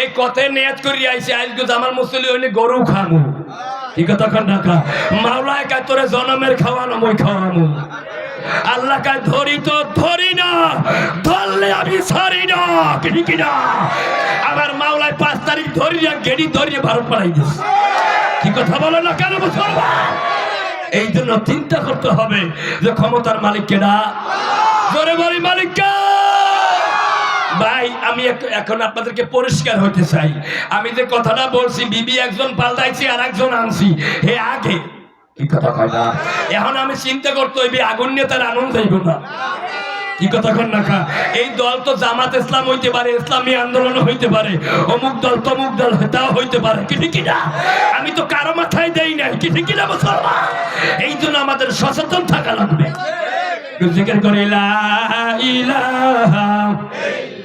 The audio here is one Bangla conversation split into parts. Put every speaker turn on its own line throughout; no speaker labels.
এই কথে নিয়াত করি আইছে তো আমার মুসলি হইলে গরু খামু। কি কথা কন ঢাকা মাওলায় কায়, তোরে জনমের খাওয়ানো, মই খাওয়ামু। আল্লাহ কায়, ধরি তো, ধরি না, ধরলে আমি ছাড়ি না। কি কি না আমার মাওলায় পাঁচ তারিখ ধরি না, গেড়ি ধরিয়ে ভারত পাড়াই দিস কি কথা বলো না কেন মুসলমান? এই জন্য চিন্তা করতে হবে যে ক্ষমতার মালিক কেডা জোরে বলি মালিক কে? ভাই আমি এখন আপনাদেরকে পরিষ্কার হতে চাই। আমি যে কথাটা বলছি বিবি একজন পাল্টাইছি আর একজন আনছি। হে আগে। কি কথা কয় না? এখন আমি চিন্তা করতে হইবে আগুন নিয়ে তার আনন্দ হইব না। কি কথা কন এই দল তো জামাত ইসলাম হইতে পারে ইসলামী আন্দোলন হইতে পারে অমুক দল তমুক দল তাও হইতে পারে। কি ঠিক না আমি তো কারও মাথায় দেই নাই। কি ঠিক না মুসলমান? এই জন্য আমাদের সচেতন থাকা লাগবে। জিজ্ঞেস করে ইলাহা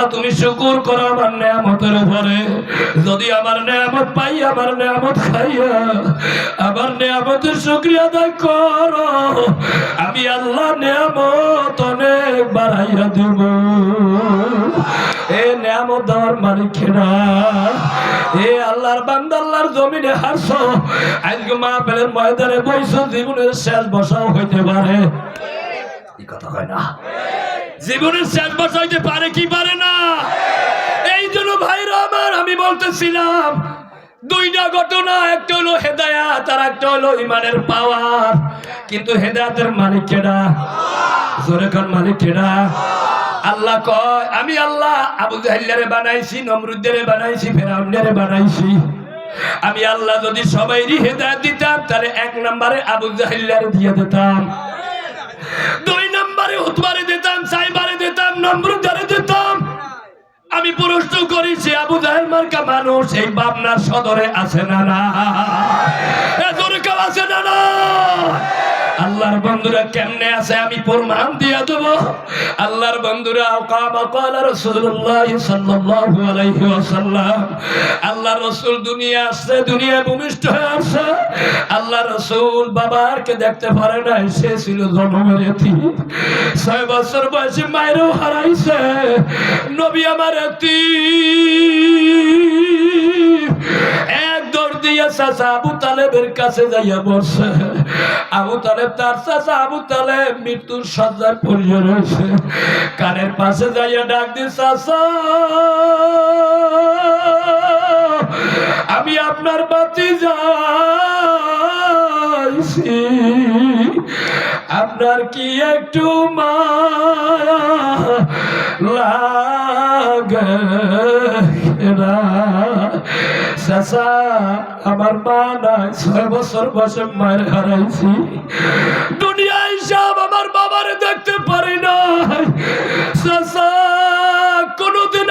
বান্দা তুমি শুকর করো আমার নিয়ামতের উপরে। যদি আমার নিয়ামত পাই, আমার নিয়ামত খাইয়া, আমার নিয়ামতের শুকরিয়া আদায় করো। আমি আল্লাহ নিয়ামত অনেক বাড়াইয়া দেব। এ নিয়ামত দেওয়ার মালিক না? এ আল্লাহর বান্দা আল্লাহর জমিনে হারছো। আজকে মা পেলের ময়দানে বইছো, জীবনের শেষ বসাও হইতে পারে। কথা হয় না। জীবনের শেষ বসা হইতে পারে কি পারে না? এই জন্য ভাইরা আমার, আমি বলতেছিলাম, দুইটা ঘটনা, একটা হলো হেদায়াত আর একটা হলো ইমানের পাওয়ার। কিন্তু হেদায়াতের মালিক কেডা? জোরে কোন, মালিক কেডা? আল্লাহ কয়, আমি আল্লাহ আবু জাহিল্লারে বানাইছি নমরুদ্দারে বানাইছি ফেরাউন্ডারে বানাইছি। আমি আল্লাহ যদি সবাইরই হেদায়ত দিতাম, তাহলে এক নম্বরে আবু জাহিল্লারে দিয়ে দিতাম। দুই নম্বরে উতবারে করেছি আবু জাহেল মার্কা মানুষ এই পাবনার সদরে আছে না না আছে না না আল্লাহর বন্ধুরা কেমনে আছে আমি প্রমাণ দিয়ে দেব। আল্লাহর বন্ধুরা, কামা কালা রাসূলুল্লাহ সাল্লাল্লাহু আলাইহি ওয়াসাল্লাম। আল্লাহ রাসূল দুনিয়া আসছে, দুনিয়া ভূমিষ্ঠ হয়ে আসছে। আল্লাহ রাসূল বাবারকে দেখতে পারে না সে ছিল জন্মের ছয় বছর বয়সে মায়েরও হারাইছে। নবী আমার এক দৌড় দিয়ে চাচা আবু তালেবের কাছে যাইয়া বসে। আবু তালেব তার চাচা আবু তালেব মৃত্যুর সজ্জায় পড়িয়ে রয়েছে কানের পাশে যাইয়া ডাক দিয়ে, চাচা, আমি আপনার বাতি যাইছি আপনার কি একটু মা লাগে? আমার মা ছয় বছর মায়ের হারাইছি দুনিয়ায় সব আমার দেখতে পারি না চাচা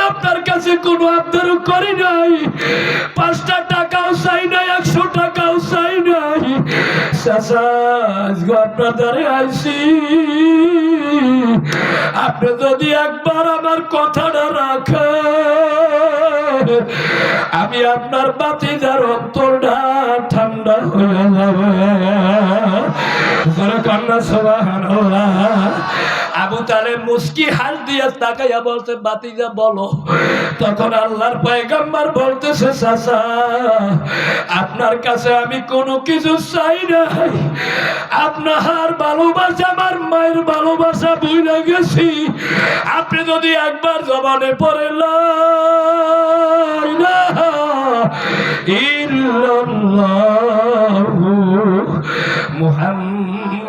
আপনার কাছে কোনো আবদারও করি নাই। পাঁচটা টাকাও চাই নাই, একশো টাকাও চাই নাই। আইছি। আপনি যদি একবার আমার কথাটা আমি আপনার বাতিদার অন্তরটা আবু হাস দিয়ে তাকাইয়া বাতিজা বলো। তখন আল্লাহর বলতেছে আপনার কাছে আমি কোনো কিছু চাই নাই। আপনার ভালোবাসা আমার মায়ের ভালোবাসা বুঝে গেছি। আপনি যদি একবার জবানে পড়ে ইল্লাল্লাহু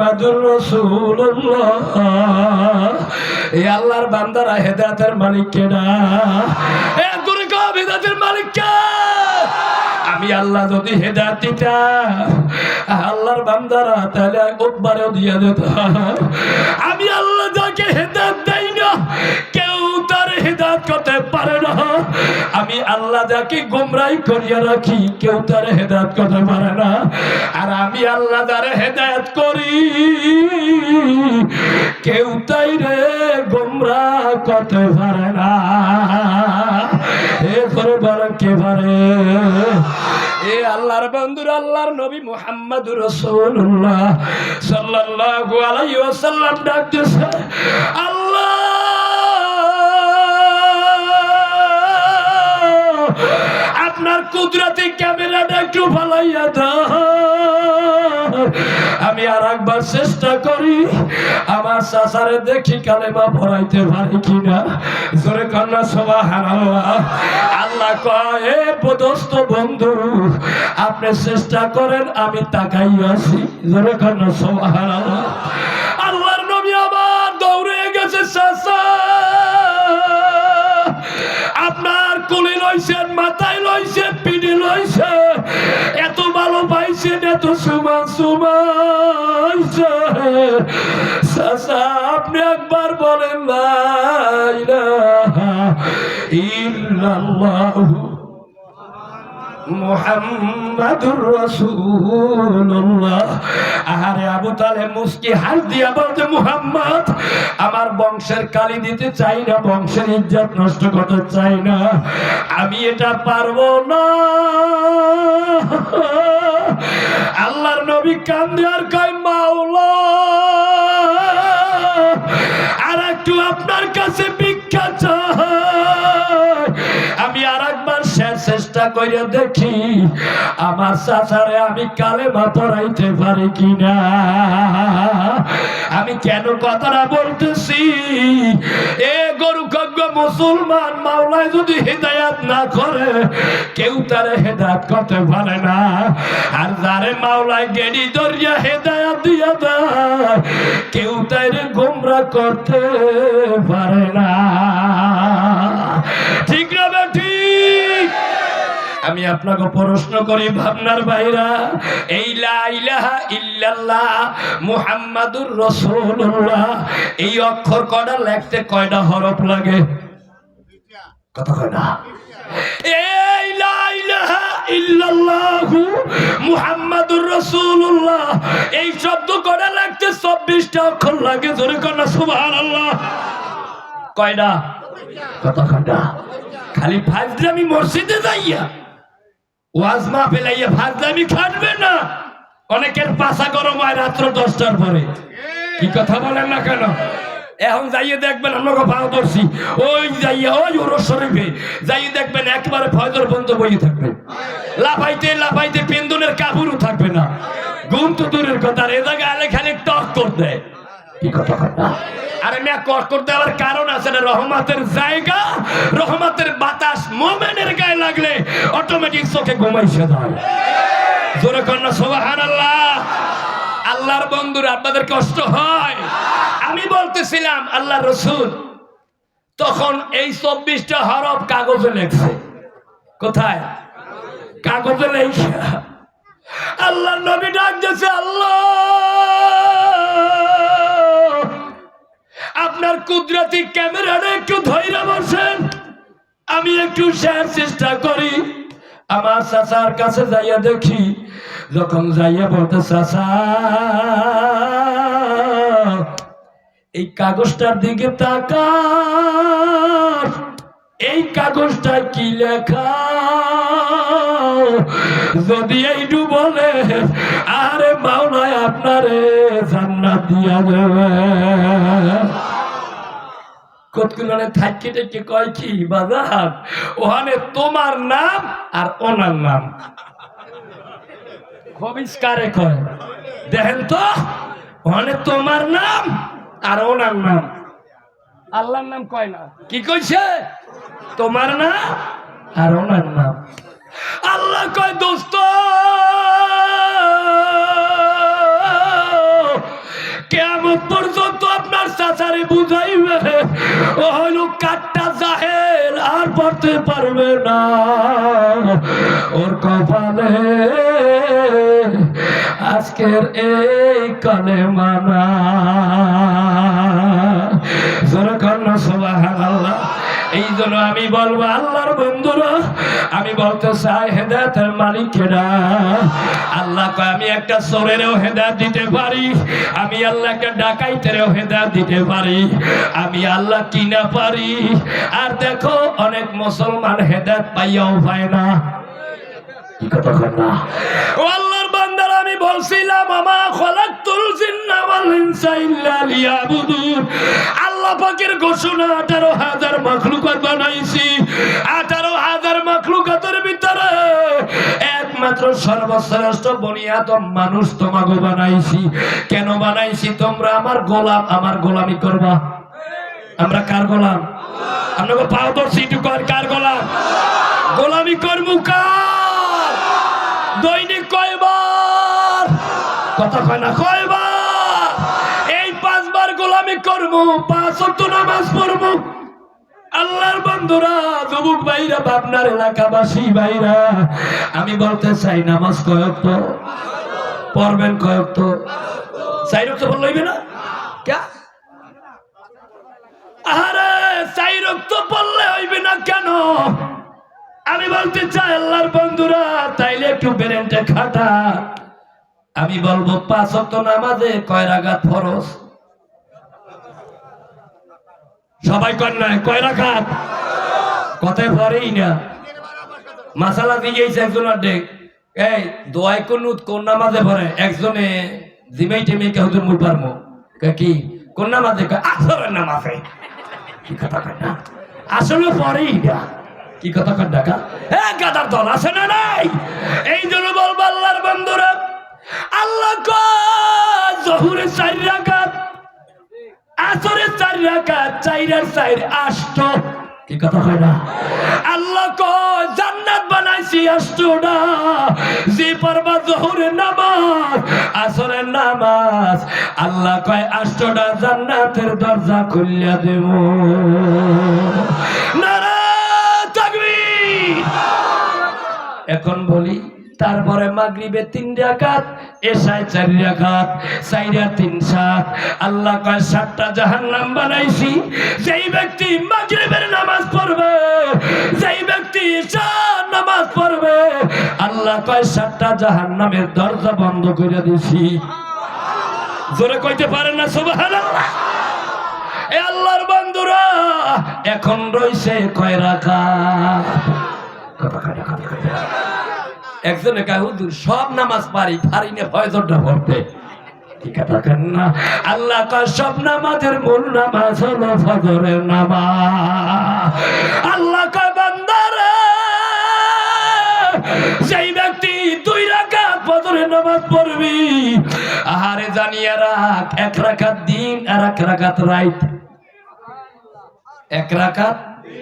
মুহাম্মাদুর রসুল্লাহ এ আল্লাহর বান্দারা হেদায়াতের মালিক কেনা এ হেদায়াতের মালিক কে? আমি আল্লাহ যদি হেদায়াত দিতাম, আল্লাহর বান্দারা তাহলে একবারেও দিয়ে দিত আমি আল্লাহ যাকে হেদায়াত দেই না হেদায়েত করতে পারে না। আমি আল্লাহ যাকে গোমরাই করিয়া রাখি, কেউ তার হেদায়েত করতে পারে না। আর আমি আল্লাহ যারে হেদায়েত করি, কেউ তাই রে গোমরা করতে পারে না। এ করে বলেন কে পারে? এ আল্লাহর বন্ধুর, আল্লাহর নবী রাসূলুল্লাহ সাল্লাল্লাহু আলাইহি ওয়াসাল্লাম ডাকতেছে আল্লাহ আপনার কুদরতি ক্যামেরাটা একটু ফালাইয়া দাও। আমি আর একবার চেষ্টা করি, আমার চাচারে দেখি কালেমা পড়াইতে পারি কিনা। জোরে কন্যা সবাহ আল্লাহ কয় পদস্থ বন্ধু, আপনি চেষ্টা করেন, আমি তাকাই আছি। জোরে কন্যা সবাহ আল্লাহর লইছেন, মাথায় লইছেন পিঠে লইছেন এত ভালো পাইছেন, এত সুমা সুমাইছেন চাচা, আপনি একবার বলেন না ইল্লাল্লাহু মুহাম্মাদুর রাসূলুল্লাহ। আহারে আবু তালেব মুস্কি হাস দিয়া বলতে, মুহাম্মদ, আমার বংশের কালি দিতে চাই না, বংশের ইজ্জত নষ্ট করতে চাই না। আমি এটা পারব না। আল্লাহর নবী কান্দে আর কয়, মাওলা, আর একটু আপনার কাছে চেষ্টা করে দেখি, আমার চাচারে আমি কালে পড়াইতে পারি কিনা? আমি কেন কথাটা বলতেছি? এ গরু কজ্ঞ মুসলমান মাওলায় যদি হেদায়াত না করে, কেউ তারে হেদায়াত করতে পারে না। আর যারে মাওলায় গেড়ি দরিয়া হেদায়াত দিয়া দেয়, কেউ তাইরে গোমরা করতে পারে না ঠিক না বে ঠিক আমি আপনাকে প্রশ্ন করি, ভাবনার বাইরা এই ইল্লাল্লাহ মুহাম্মাদুর রাসূলুল্লাহ, এই অক্ষর কয়টা লিখতে কয়টা হরফ লাগে? কত কয়টা এই লা ইলাহা ইল্লাল্লাহু মুহাম্মাদুর এই শব্দ কয়টা লিখতে 24টা অক্ষর লাগে? জোরে কন্যা সুবহানাল্লাহ। কয়টা কত কয়টা খালি ফাজলামি মসজিদে যাইয়া ওয়াজ মা ফেলাইয়া ফাজলামি খাটবে না। অনেকের পাশা গরম হয় রাত্র দশটার পরে। কি কথা বলেন না কেন? এখন যাইয়ে দেখবেন আমরা ভারতবর্ষী ওই যাইয়া, ওই ওর শরীফে যাইয়ে দেখবেন একবারে ফয়দর বন্ধ বই থাকবে। লাফাইতে লাফাইতে পেন্দুলের কাপড়ও থাকবে না। ঘুম তো দূরের কথা এ জায়গায় আলে খালি টক করতে কি কথা কথা আরে মিয়া কষ্ট দেওয়ার কারণ আছে না? রহমতের জায়গা, রহমতের বাতাস মোমেনের গায়ে লাগলে অটোমেটিক চোখে ঘুমাইছে জোরে কন্যা সোবাহান আল্লাহ আল্লাহর বন্ধুর, আপনাদের কষ্ট হয়। আমি বলতেছিলাম আল্লাহ রসুল তখন এই চব্বিশটা হরফ কাগজে লেখছে। কোথায়? কাগজে লেখছে। আল্লাহ নবী ডাক আল্লাহ! আপনার কুদরতি ক্যামেরাটা একটু ধৈর্য বসেন। আমি একটু শেয়ার চেষ্টা করি। আমার চাচার কাছে যাইয়া দেখি, যখন যাইয়া বলতে, চাচা, এই কাগজটার দিকে তাকা এই কাগজটা কি লেখা? যদি এইটু বলে, আরে মাওলায় আপনারে জান্নাত দিয়া দেবে। কতগুলো থাকি থেকে কয় কি? বাজার। ওখানে তোমার নাম আর ওনার নাম। খবিস্কারে কয়। দেখেন তো, ওখানে তোমার নাম আর ওনার নাম। আল্লাহর নাম কয় না। কি কইছে? তোমার নাম আর ওনার নাম। আল্লাহ কয়, দোস্ত! কেমন পর্যন্ত আপনার চাচারে বুঝাইবে ও হইল কাটটা জাহের আর পড়তে পারবে না। ওর কপালে আজকের এই কালে মানা সুবাহ সুবহানাল্লাহ। এই জন্য আমি বলব, আল্লাহর বন্ধুরা, আমি বলতে চাই, হেদায়তের মালিক আমি একটা হেদায়ত দিতে পারি, আমি আল্লাহকে ডাকাইতেরও হেদায়ত দিতে পারি, আমি আল্লাহ পারি। আর দেখো, অনেক মুসলমান হেদায়ত পাইয়াও না। কি কথা আল্লাহর আমি বলছিলাম, আমা খলাকতুল জিন্না আল্লাহ পাকের ঘোষণা 18000 মাখলুকাত বানাইছি। 18000 মাখলুকাতের ভিতরে একমাত্র সর্বশ্রেষ্ঠ বনিয়াদম মানুষ তোমাকে বানাইছি। কেন বানাইছি? তোমরা আমার গোলাম, আমার গোলামি করবা। আমরা কার গোলাম? আপনাকে পাও ধরছি একটু কর গোলাম? গোলামি করব কার? দৈনিক কয়বার? কথা কয় না, কয়বার? গোলামি করব? পাঁচ অক্ট নামাজ পড়ব। আল্লাহর বন্ধুরা, যুবক ভাইরা বাপনার এলাকাবাসী ভাইরা, আমি বলতে চাই, নামাজ কয়ক তো পড়বেন কয়ক তো চাই রক্ত বল না? কে? হইবে না কেন? আমি বলতে চাই, আল্লাহর বন্ধুরা, তাইলে একটু বেরেন্টে খাটা। আমি বলব, পাঁচ অক্ট নামাজে কয় রাগাত ফরজ? সবাই কর না কয় রাখাত? কথায় পরেই না। মাসালা দিয়ে একজনের ডেক এই, দোয়াই কোন কোন নামাজে পড়ে? একজনে জিমেই টেমে কে, হুজুর মুল পারমো কে কোন নামাজে? আসরের নামাজে। কি কথা কয় না? আসলে পরেই না। কি কথা কয় ডাকা হ্যাঁ গাদার দল আছে না নাই? এই জন্য বলব আল্লাহর বন্ধুরা, আল্লাহ জহুরে চার রাকাত আসরে চার রাকাত চাইরার চাইর আষ্ট। কি কথা কয় না? আল্লাহ কয় জান্নাত বানাইছি আষ্টটা। যে পড়বা জহুরের নামাজ আসরের নামাজ। আল্লাহ কয় আষ্টটা জান্নাতের দরজা খুলিয়া দেব। নারা তাকবীর। এখন বলি তারপরে মাগরিবে তিন রাকাত এসায় চার রাকাত, চাইরা তিন সাত। আল্লাহ কয়, সাতটা জাহান্নাম বানাইছি, যেই ব্যক্তি মাগরিবের নামাজ পড়বে, যেই ব্যক্তি ঈশার নামাজ পড়বে, আল্লাহ কয়, সাতটা জাহান্নামের দরজা বন্ধ করে দিছি। জোরে কইতে পারেন না, সুবহানাল্লাহ? এ আল্লাহর বন্ধুরা, এখন রইছে কয় রাকাত? কথা কথা কয় একজনে হুজুর, সব নামাজ পারি পারি না ফয়জরটা পড়তে। আল্লাহ সব নামাজের মূল নামাজ হলো ফজরের নামাজ। আল্লাহ বান্দারে সেই ব্যক্তি দুই রাকাত ফজরের নামাজ পড়বি, আহারে জানিয়া রাখ, এক রাকাত দিন আর এক রাকাত রাইট এক রাকাত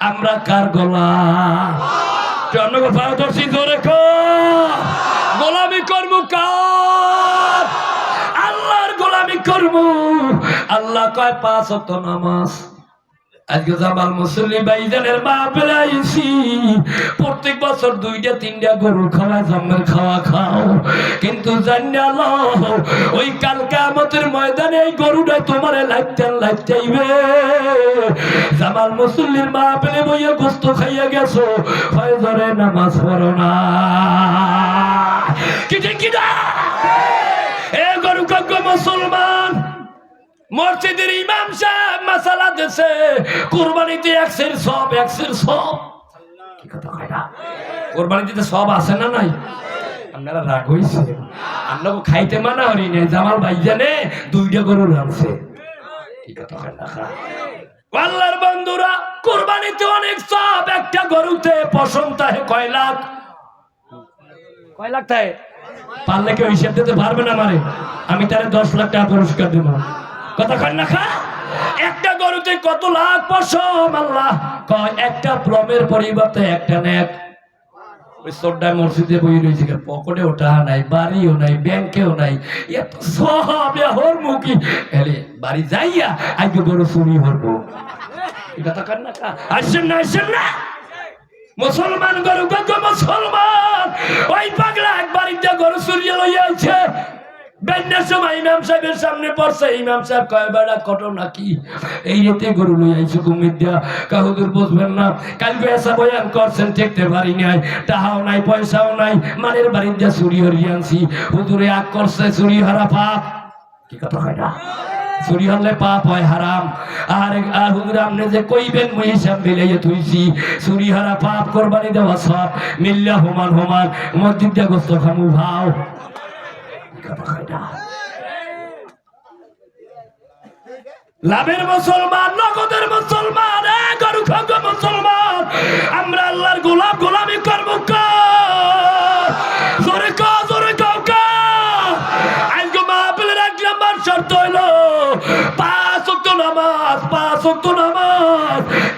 আমরা কার গোলা জন্মগো পারদর্শী ধরে গোলামি কর্ম কার? আল্লাহর গোলামি কর্ম আল্লাহ কয় পাঁচ নামাজ। আজকে জামাল মুসল্লি ভাইজানের মা বেলাইছি প্রত্যেক বছর দুইটা, তিনটা গরু খাওয়া জন্মের খাওয়া খাও। কিন্তু জানাল ওই কাল আমাদের ময়দানে এই গরুটা তোমার লাগতেন লাগতেইবে জামাল মুসল্লির মা পেলে বইয়া গোস্ত খাইয়া গেছো, ফয়জরে নামাজ পড়ো না। কি ঠিক কি না মসজিদের ইমাম সাহেব মাসালা দেশে কুরবানিতে একশের সব একশের সব। কি কথা কয় না? কোরবানিতে সব আছে না নাই? আপনারা রাগ হইছে। আপনাকে খাইতে মানা হরি নাই, জামাল ভাই জানে, দুইটা গরু রাখছে কি কথা কয় না? আল্লাহর বন্ধুরা, কোরবানিতে অনেক সব, একটা গরুতে পশম তাহে কয় লাখ? কয় লাখ তাহে পারলে কেউ হিসেব দিতে পারবে না মানে আমি তারে দশ লাখ টাকা পুরস্কার দেবো। কথা কয় না, খা। একটা গরুতে কত লাখ পশম, আল্লাহ। কয়, একটা প্রমের পরিবর্তে একটা নেক। নাই যাইয়া কয় না মুসলমান গরু মুসলমান। ওই পাগলা এক গরু চুরিয়ে লইয়া আছে সময় ইমাম সাহেবের সামনে পড়ছে, ইমাম সাহেব কয় কত নাকি? এই রেতে গরু লই আইছো কুমির দিয়া। বুঝবেন না, কালকে এসা বয়ান করছেন পারি নাই টাহাও নাই, পয়সাও নাই মানের বাড়ির চুরি আনছি। হুদুরে আগ করছে, চুরি হারা পাপ। কি কথা হয় না? চুরি হলে পাপ হয়, হারাম। আর আর হুজুর, আপনি যে কইবেন, মই হিসাব মিলাইয়ে তুইছি চুরি হারা পাপ, কোরবানি দেওয়া সব, মিল্লা হোমান হোমান, মসজিদ দিয়া গোস্ত খামু, ভাও। না। লাভের মুসলমান, নগদের মুসলমান মুসলমান, আমরা আল্লাহর গোলাম, গোলামি করব আজকে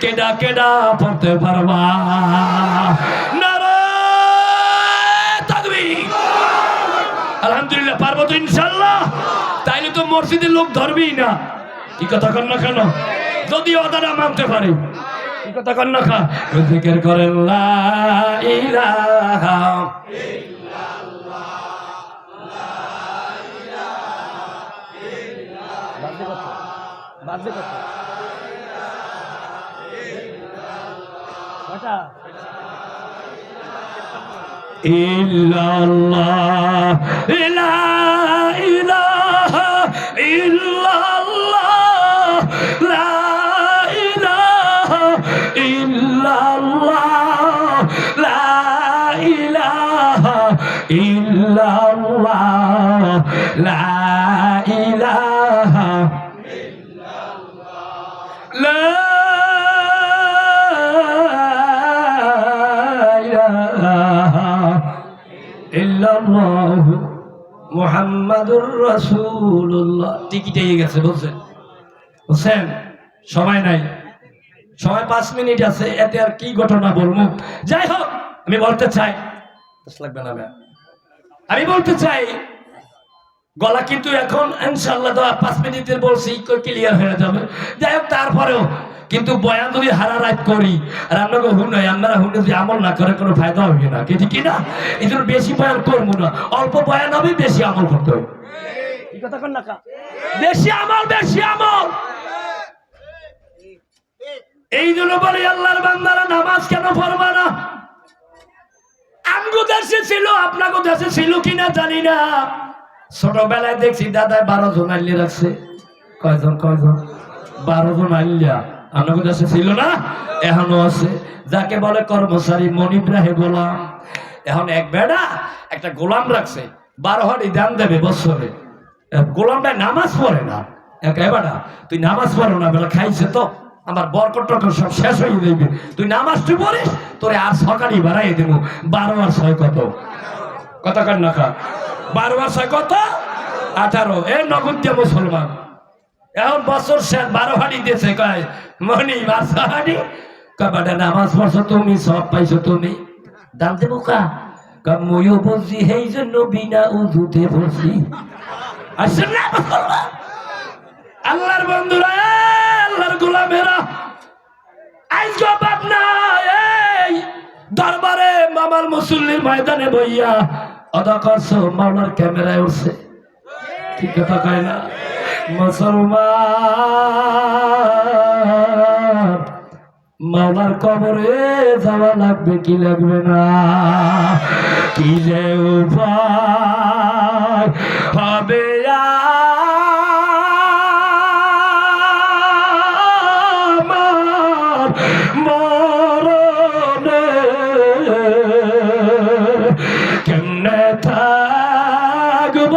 কেডা কেডা পড়তে পারবা নারায় তাকবীর আলহামদুলিল্লাহ পারব তো ইনশাল্লাহ তাইলে তো মসজিদের লোক ধরবেই না। কি কথা কন না কেন? যদি অদারা মানতে পারে। কি কথা কন না খা? জিকির করেন লা ইলাহা ইল্লাল্লাহ। লা ইলাহা লা ইলাহা লা ইলাহা ইল্লাল্লাহ মুহাম্মাদুর রাসূলুল্লাহ। টিকিটেই গেছে, বুঝছেন? বুঝছেন? সময় নাই। সময় পাঁচ মিনিট আছে, এতে আর কি ঘটনা বলব? যাই হোক, আমি বলতে চাই। না আমি বলতে চাই গলা কিন্তু এখন ইনশাল্লাহ তো পাঁচ মিনিটের বলছি ক্লিয়ার হয়ে যাবে। যাই হোক তারপরেও কিন্তু বয়ান যদি হারা রাত করি আর আপনাকে হুন হয় আপনারা হুনে যদি আমল না করে কোনো ফায়দা হবে না। কি ঠিক না এই জন্য বেশি বয়ান করব না। অল্প বয়ান হবে বেশি আমল করতে হবে। এই কথা কন না কা? বেশি আমল বেশি আমল। এই জন্য বলি আল্লাহর বান্দারা নামাজ কেন পড়বা না? আমগো দেশে ছিল আপনাকে দেশে ছিল কিনা জানি না। ছোটবেলায় দেখছি দাদায় বারো জন আল্লি রাখছে। কয়জন কয়জন? বারো জন আল্লিয়া আপনাকে দেশে ছিল না? এখনও আছে। যাকে বলে কর্মচারী মনিব গোলাম। এখন এক বেড়া, একটা গোলাম রাখছে। বারো হাড়ি দান দেবে বছরে। গোলামটা নামাজ পড়ে না। এক বেড়া, তুই নামাজ পড়ো না, বেলা খাইছে তো। আমার বরকট টরকট সব শেষ হয়ে যাইবে। তুই নামাজ তুই পড়িস, তোরে আর সকালই বাড়াই দেবো। বারো আর ছয় কত? কত কার নাকা বারো ছয় কত? আঠারো। এ নগদ্য মুসলমান। এখন বছর শেষ, বারো হাড়ি দিয়েছে, কয়, মনি, বারো হাড়ি নামাজ পড়ছো তুমি, সব পাইছো তুমি। দাম দেবো কা? ময়ও বলছি সেই জন্য বিনা উজুতে বলছি। আসছেন না মুসলমান? আল্লাহর বন্ধুরা আল্লাহর গোলামেরা আজকে পাবনা এই দরবারে মামার মুসল্লির ময়দানে বইয়া অদা করছ মাওলার ক্যামেরায় উঠছে। ঠিক কথা কয় না? মুসলমান, মাওলার কবরে যাওয়া লাগবে কি লাগবে না? কি যে উপায় হবে কেমনে থাকব।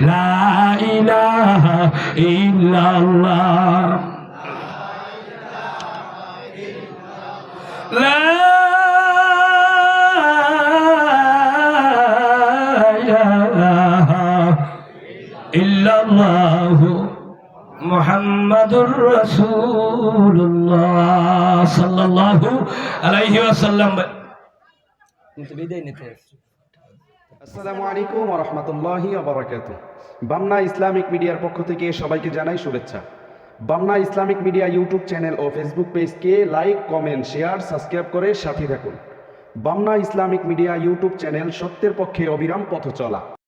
লা ইলাহা ইল্লাল্লাহ লা ইলাহা ইল্লাল্লাহু মুহাম্মাদুর রাসূলুল্লাহ সাল্লাল্লাহু আলাইহি ওয়াসাল্লাম
আসসালামু আলাইকুম রহমতুল্লাহি আবরাকাত বামনা ইসলামিক মিডিয়ার পক্ষ থেকে সবাইকে জানাই শুভেচ্ছা। Bamna Islamic media YouTube channel ও ফেসবুক পেজকে লাইক, কমেন্ট, শেয়ার, সাবস্ক্রাইব করে সাথে থাকুন। Bamna Islamic media YouTube channel সত্যের পক্ষে অবিরাম পথ চলা